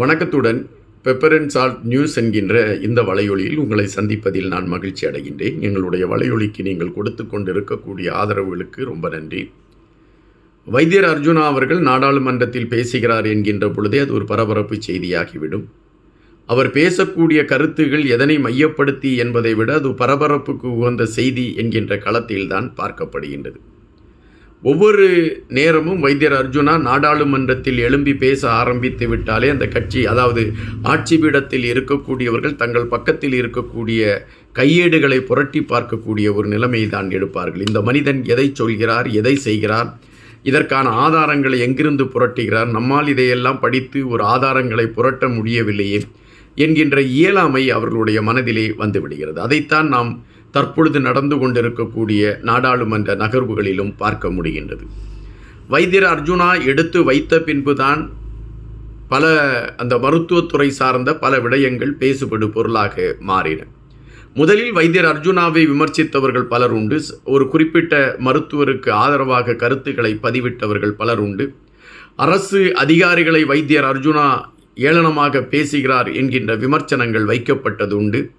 வணக்கத்துடன் pepper and salt news என்கின்ற இந்த வலையொலியில் உங்களை சந்திப்பதில் நான் மகிழ்ச்சி அடைகின்றேன். எங்களுடைய வலையொலிக்கு நீங்கள் கொடுத்து கொண்டிருக்கக்கூடிய ஆதரவுகளுக்கு ரொம்ப நன்றி. வைத்தியர் அர்ஜுனா அவர்கள் நாடாளுமன்றத்தில் பேசுகிறார் என்கின்ற பொழுதே அது ஒரு பரபரப்பு செய்தியாகிவிடும். அவர் பேசக்கூடிய கருத்துகள் எதனை மையப்படுத்தி என்பதை விட அது பரபரப்புக்கு உகந்த செய்தி என்கின்ற களத்தில்தான் பார்க்கப்படுகின்றது. ஒவ்வொரு நேரமும் வைத்தியர் அர்ஜுனா நாடாளுமன்றத்தில் எழும்பி பேச ஆரம்பித்து விட்டாலே அந்த கட்சி அதாவது ஆட்சி பீடத்தில் இருக்கக்கூடியவர்கள் தங்கள் பக்கத்தில் இருக்கக்கூடிய கையேடுகளை புரட்டி பார்க்கக்கூடிய ஒரு நிலைமையை தான் எடுப்பார்கள். இந்த மனிதன் எதை சொல்கிறார் எதை செய்கிறார் இதற்கான ஆதாரங்களை எங்கிருந்து புரட்டுகிறார் நம்மால் இதையெல்லாம் படித்து ஒரு ஆதாரங்களை புரட்ட முடியவில்லையே. என்கின்ற இயலாமை அவர்களுடைய மனதிலே வந்துவிடுகிறது. அதைத்தான் நாம் தற்பொழுது நடந்து கொண்டிருக்கக்கூடிய நாடாளுமன்ற நகர்வுகளிலும் பார்க்க முடிகின்றது. வைத்தியர் அர்ஜுனா எடுத்து வைத்த பின்புதான் பல அந்த மருத்துவத்துறை சார்ந்த பல விடயங்கள் பேசுபடு பொருளாக மாறின. முதலில் வைத்தியர் அர்ஜுனாவை விமர்சித்தவர்கள் பலர் உண்டு. ஒரு குறிப்பிட்ட மருத்துவருக்கு ஆதரவாக கருத்துக்களை பதிவிட்டவர்கள் பலர் உண்டு. அரசு அதிகாரிகளை வைத்தியர் அர்ஜுனா ஏளனமாக பேசுகிறார் என்கின்ற விமர்சனங்கள் வைக்கப்பட்டது உண்டு.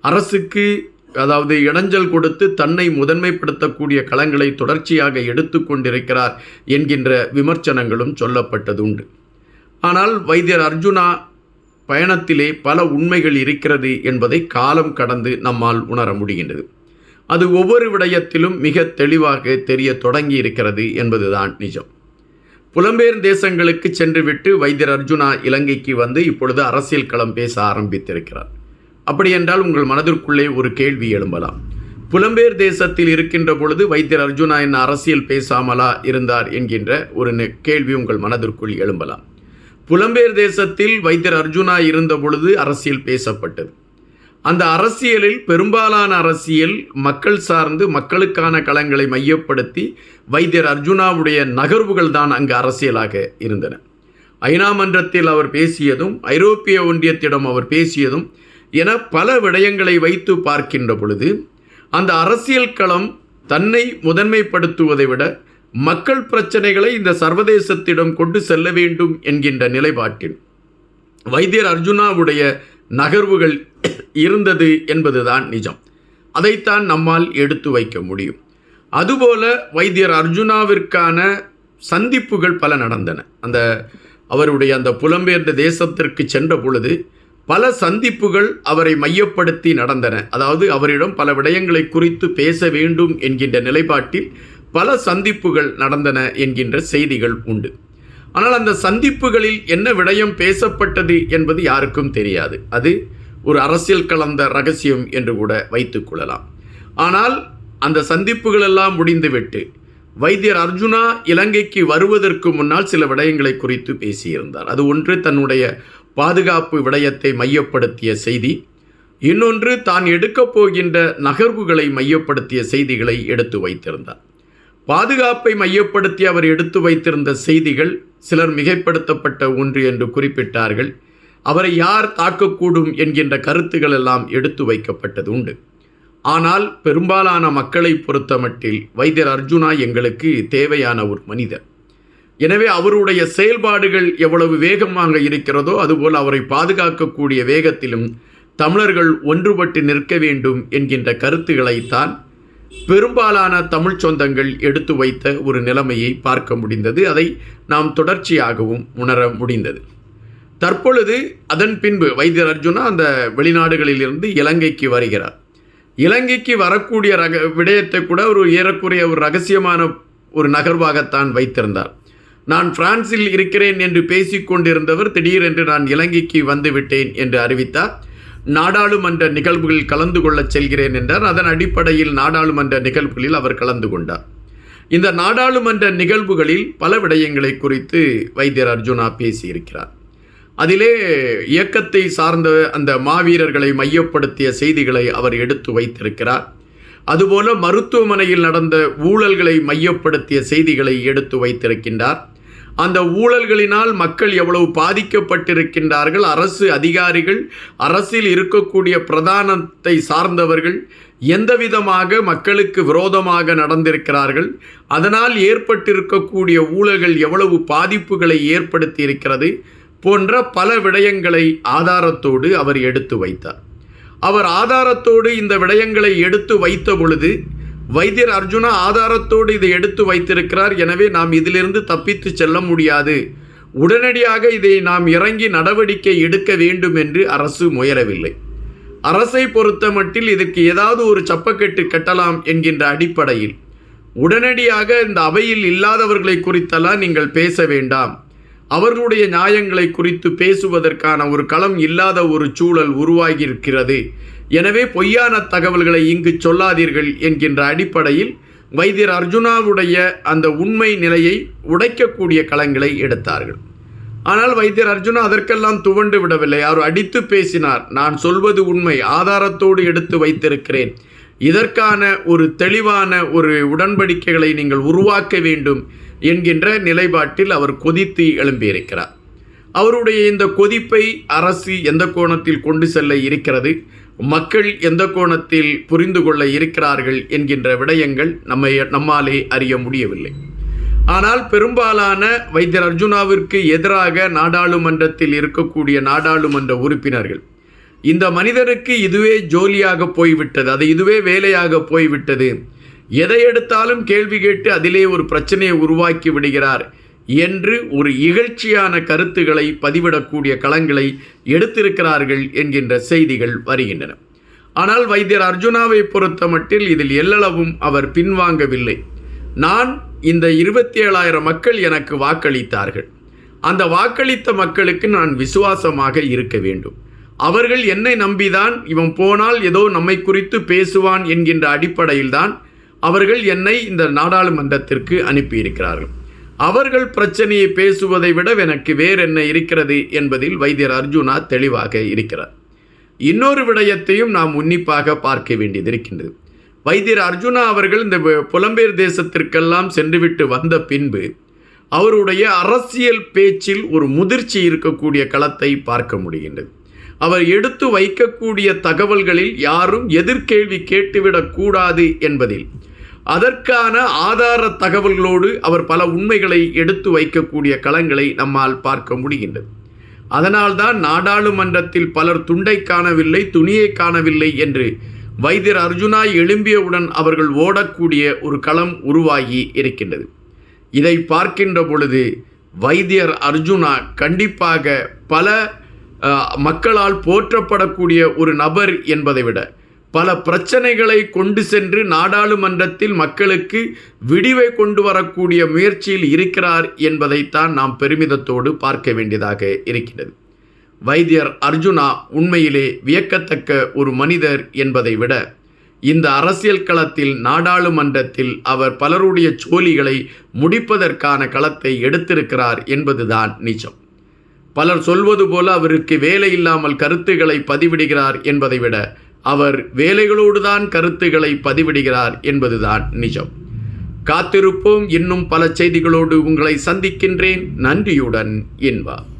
அரசுக்கு அதாவது இடைஞ்சல் கொடுத்து தன்னை முதன்மைப்படுத்தக்கூடிய களங்களை தொடர்ச்சியாக எடுத்து கொண்டிருக்கிறார் என்கின்ற விமர்சனங்களும் சொல்லப்பட்டது உண்டு. ஆனால் வைத்தியர் அர்ஜுனா பயணத்திலே பல உண்மைகள் இருக்கிறது என்பதை காலம் கடந்து நம்மால் உணர முடிகின்றது. அது ஒவ்வொரு விடயத்திலும் மிக தெளிவாக தெரிய தொடங்கி இருக்கிறது என்பதுதான் நிஜம். புலம்பெயர் தேசங்களுக்கு சென்றுவிட்டு வைத்தியர் அர்ஜுனா இலங்கைக்கு வந்து இப்பொழுது அரசியல் களம் பேச ஆரம்பித்திருக்கிறார். அப்படி என்றால் உங்கள் மனதிற்குள்ளே ஒரு கேள்வி எழும்பலாம். புலம்பெயர் தேசத்தில் இருக்கின்ற பொழுது வைத்தியர் அர்ஜுனா என்ன அரசியல் பேசாமலா இருந்தார் என்கின்ற ஒரு கேள்வி உங்கள் மனதிற்குள் எழும்பலாம். புலம்பெயர் தேசத்தில் வைத்தியர் அர்ஜுனா இருந்த பொழுது அரசியல் பேசப்பட்டது. அந்த அரசியலில் பெரும்பாலான அரசியல் மக்கள் சார்ந்து மக்களுக்கான களங்களை மையப்படுத்தி வைத்தியர் அர்ஜுனாவுடைய நகர்வுகள் தான் அங்கு அரசியலாக இருந்தன. ஐநா மன்றத்தில் அவர் பேசியதும் ஐரோப்பிய ஒன்றியத்திடம் அவர் பேசியதும் என பல விடயங்களை வைத்து பார்க்கின்ற பொழுது அந்த அரசியல் களம் தன்னை முதன்மைப்படுத்துவதை விட மக்கள் பிரச்சனைகளை இந்த சர்வதேசத்திடம் கொண்டு செல்ல வேண்டும் என்கின்ற நிலைப்பாட்டில் வைத்தியர் அர்ஜுனாவுடைய நகர்வுகள் இருந்தது என்பதுதான் நிஜம். அதைத்தான் நம்மால் எடுத்து வைக்க முடியும். அதுபோல வைத்தியர் அர்ஜுனாவிற்கான சந்திப்புகள் பல நடந்தன. அந்த அவருடைய அந்த புலம்பெயர்ந்த தேசத்திற்கு சென்ற பொழுது பல சந்திப்புகள் அவரை மையப்படுத்தி நடந்தன. அதாவது அவரிடம் பல விடயங்களை குறித்து பேச வேண்டும் என்கின்ற நிலைப்பாட்டில் பல சந்திப்புகள் நடந்தன என்கின்ற செய்திகள் உண்டு. ஆனால் அந்த சந்திப்புகளில் என்ன விடயம் பேசப்பட்டது என்பது யாருக்கும் தெரியாது. அது ஒரு அரசியல் கலந்த ரகசியம் என்று கூட வைத்துக் கொள்ளலாம். ஆனால் அந்த சந்திப்புகள் எல்லாம் முடிந்துவிட்டு வைத்தியர் அர்ஜுனா இலங்கைக்கு வருவதற்கு முன்னால் சில விடயங்களை குறித்து பேசியிருந்தார். அது ஒன்று தன்னுடைய பாதுகாப்பு விடயத்தை மையப்படுத்திய செய்தி. இன்னொன்று தான் எடுக்கப் போகின்ற நகர்வுகளை மையப்படுத்திய செய்திகளை எடுத்து வைத்திருந்தார். பாதுகாப்பை மையப்படுத்தி அவர் எடுத்து வைத்திருந்த செய்திகள் சிலர் மிகைப்படுத்தப்பட்ட ஒன்று என்று குறிப்பிட்டார்கள். அவரை யார் தாக்கக்கூடும் என்கின்ற கருத்துக்கள் எல்லாம் எடுத்து வைக்கப்பட்டது உண்டு. ஆனால் பெரும்பாலான மக்களை பொறுத்தமட்டில் வைத்தியர் அர்ஜுனா எங்களுக்கு தேவையான ஒரு மனிதர். எனவே அவருடைய செயல்பாடுகள் எவ்வளவு வேகமாக இருக்கிறதோ அதுபோல் அவரை பாதுகாக்கக்கூடிய வேகத்திலும் தமிழர்கள் ஒன்றுபட்டு நிற்க வேண்டும் என்கின்ற கருத்துக்களைத்தான் பெரும்பாலான தமிழ் சொந்தங்கள் எடுத்து வைத்த ஒரு நிலைமையை பார்க்க முடிந்தது. அதை நாம் தொடர்ச்சியாகவும் உணர முடிந்தது. தற்பொழுது அதன் பின்பு வைத்தியர் அர்ஜுனா அந்த வெளிநாடுகளிலிருந்து இலங்கைக்கு வருகிறார். இலங்கைக்கு வரக்கூடிய ரக விடயத்தை கூட ஒரு ஏறக்குறைய ஒரு ரகசியமான ஒரு நகர்வாகத்தான் வைத்திருந்தார். நான் பிரான்சில் இருக்கிறேன் என்று பேசிக்கொண்டிருந்தவர் திடீரென்று நான் இலங்கைக்கு வந்துவிட்டேன் என்று அறிவித்தார். நாடாளுமன்ற நிகழ்வுகளில் கலந்து கொள்ளச் செல்கிறேன் என்றார். அதன் அடிப்படையில் நாடாளுமன்ற நிகழ்வுகளில் அவர் கலந்து கொண்டார். இந்த நாடாளுமன்ற நிகழ்வுகளில் பல விடயங்களை குறித்து வைத்தியர் அர்ஜுனா பேசியிருக்கிறார். அதிலே இயக்கத்தை சார்ந்த அந்த மாவீரர்களை மையப்படுத்திய செய்திகளை அவர் எடுத்து வைத்திருக்கிறார். அதுபோல மருத்துவமனையில் நடந்த ஊழல்களை மையப்படுத்திய செய்திகளை எடுத்து வைத்திருக்கின்றார். அந்த ஊழல்களினால் மக்கள் எவ்வளவு பாதிக்கப்பட்டிருக்கின்றார்கள்? அரசு அதிகாரிகள் அரசில் இருக்கக்கூடிய பிரதானத்தை சார்ந்தவர்கள் எந்த விதமாக மக்களுக்கு விரோதமாக நடந்திருக்கிறார்கள்? அதனால் ஏற்பட்டிருக்கக்கூடிய ஊழல்கள் எவ்வளவு பாதிப்புகளை ஏற்படுத்தி இருக்கிறது போன்ற பல விடயங்களை ஆதாரத்தோடு அவர் எடுத்து வைத்தார். அவர் ஆதாரத்தோடு இந்த விடயங்களை எடுத்து வைத்த பொழுது வைத்தியர் அர்ஜுனா ஆதாரத்தோடு இதை எடுத்து வைத்திருக்கிறார். எனவே நாம் இதிலிருந்து தப்பித்து செல்ல முடியாது. உடனடியாக இதை நாம் இறங்கி நடவடிக்கை எடுக்க வேண்டும் என்று அரசு முயலவில்லை. அரசை பொறுத்த மட்டில் இதற்கு ஏதாவது ஒரு சப்பக்கெட்டு கட்டலாம் என்கின்ற அடிப்படையில். உடனடியாக இந்த அவையில் இல்லாதவர்களை குறித்தெல்லாம் நீங்கள் பேச வேண்டாம். அவர்களுடைய நியாயங்களை குறித்து பேசுவதற்கான ஒரு களம் இல்லாத ஒரு சூழல் உருவாகியிருக்கிறது. எனவே பொய்யான தகவல்களை இங்கு சொல்லாதீர்கள் என்கின்ற அடிப்படையில் வைத்தியர் அர்ஜுனாவுடைய அந்த உண்மை நிலையை உடைக்கக்கூடிய களங்களை எடுத்தார்கள். ஆனால் வைத்தியர் அர்ஜுனா அதற்கெல்லாம் துவண்டு விடவில்லை. அவர் அடித்து பேசினார் நான் சொல்வது உண்மை ஆதாரத்தோடு எடுத்து வைத்திருக்கிறேன். இதற்கான ஒரு தெளிவான ஒரு உடன்படிக்கைகளை நீங்கள் உருவாக்க வேண்டும் என்கின்ற நிலைப்பாட்டில் அவர் கொதித்து எழும்பியிருக்கிறார். அவருடைய இந்த கொதிப்பை அரசு எந்த கோணத்தில் கொண்டு செல்ல இருக்கிறது? மக்கள் எந்த கோணத்தில் புரிந்து கொள்ள இருக்கிறார்கள் என்கின்ற விடயங்கள் நம்மை நம்மாலே அறிய முடியவில்லை. ஆனால் பெரும்பாலான வைத்தியர் அர்ஜுனாவிற்கு எதிராக நாடாளுமன்றத்தில் இருக்கக்கூடிய நாடாளுமன்ற உறுப்பினர்கள் இந்த மனிதருக்கு இதுவே ஜோலியாக போய்விட்டது அது இதுவே வேலையாக போய்விட்டது எதை எடுத்தாலும் கேள்வி கேட்டு அதிலே ஒரு பிரச்சனையை உருவாக்கி விடுகிறார் என்று ஒரு இகழ்ச்சியான கருத்துக்களை பதிவிடக்கூடிய களங்களை எடுத்திருக்கிறார்கள் என்கின்ற செய்திகள் வருகின்றன. ஆனால் வைத்தியர் அர்ஜுனாவை பொறுத்த மட்டில் இதில் எல்லளவும் அவர் பின்வாங்கவில்லை. நான் இந்த இருபத்தி ஏழாயிரம் மக்கள் எனக்கு வாக்களித்தார்கள். அந்த வாக்களித்த மக்களுக்கு நான் விசுவாசமாக இருக்க வேண்டும். அவர்கள் என்னை நம்பிதான் இவன் போனால் ஏதோ நம்மை குறித்து பேசுவான் என்கின்ற அடிப்படையில்தான் அவர்கள் என்னை இந்த நாடாளுமன்றத்திற்கு அனுப்பியிருக்கிறார்கள். அவர்கள் பிரச்சனையை பேசுவதை விட எனக்கு வேறு என்ன இருக்கிறது என்பதில் வைத்தியர் அர்ஜுனா தெளிவாக இருக்கிறார். இன்னொரு விடயத்தையும் நாம் உன்னிப்பாக பார்க்க வேண்டியது இருக்கின்றது. வைத்தியர் அர்ஜுனா அவர்கள் இந்த புலம்பெயர் தேசத்திற்கெல்லாம் சென்றுவிட்டு வந்த பின்பு அவருடைய அரசியல் பேச்சில் ஒரு முதிர்ச்சி இருக்கக்கூடிய களத்தை பார்க்க முடிகின்றது. அவர் எடுத்து வைக்கக்கூடிய தகவல்களில் யாரும் எதிர்கேள்வி கேட்டுவிடக்கூடாது என்பதில் அதற்கான ஆதார தகவல்களோடு அவர் பல உண்மைகளை எடுத்து வைக்கக்கூடிய களங்களை நம்மால் பார்க்க முடிகின்றது. அதனால்தான் நாடாளுமன்றத்தில் பலர் துண்டை காணவில்லை துணியை காணவில்லை என்று வைத்தியர் அர்ஜுனா எழும்பியவுடன் அவர்கள் ஓடக்கூடிய ஒரு களம் உருவாகி இருக்கின்றது. இதை பார்க்கின்ற பொழுது வைத்தியர் அர்ஜுனா கண்டிப்பாக பல மக்களால் போற்றப்படக்கூடிய ஒரு நபர் என்பதை விட பல பிரச்சனைகளை கொண்டு சென்று நாடாளுமன்றத்தில் மக்களுக்கு விடிவை கொண்டு வரக்கூடிய முயற்சியில் இருக்கிறார் என்பதைத்தான் நாம் பெருமிதத்தோடு பார்க்க வேண்டியதாக இருக்கிறது வைத்தியர் அர்ஜுனா உண்மையிலே வியக்கத்தக்க ஒரு மனிதர் என்பதை விட இந்த அரசியல் களத்தில் நாடாளுமன்றத்தில் அவர் பலருடைய சோழிகளை முடிப்பதற்கான களத்தை எடுத்திருக்கிறார் என்பதுதான் நிஜம் பலர் சொல்வது போல அவருக்கு வேலை இல்லாமல் கருத்துக்களை பதிவிடுகிறார் என்பதை விட அவர் வேலைகளோடுதான் கருத்துக்களை பதிவிடுகிறார் என்பதுதான் நிஜம். காத்திருப்போம் இன்னும் பல செய்திகளோடு உங்களை சந்திக்கின்றேன். நன்றியுடன் என்பார்.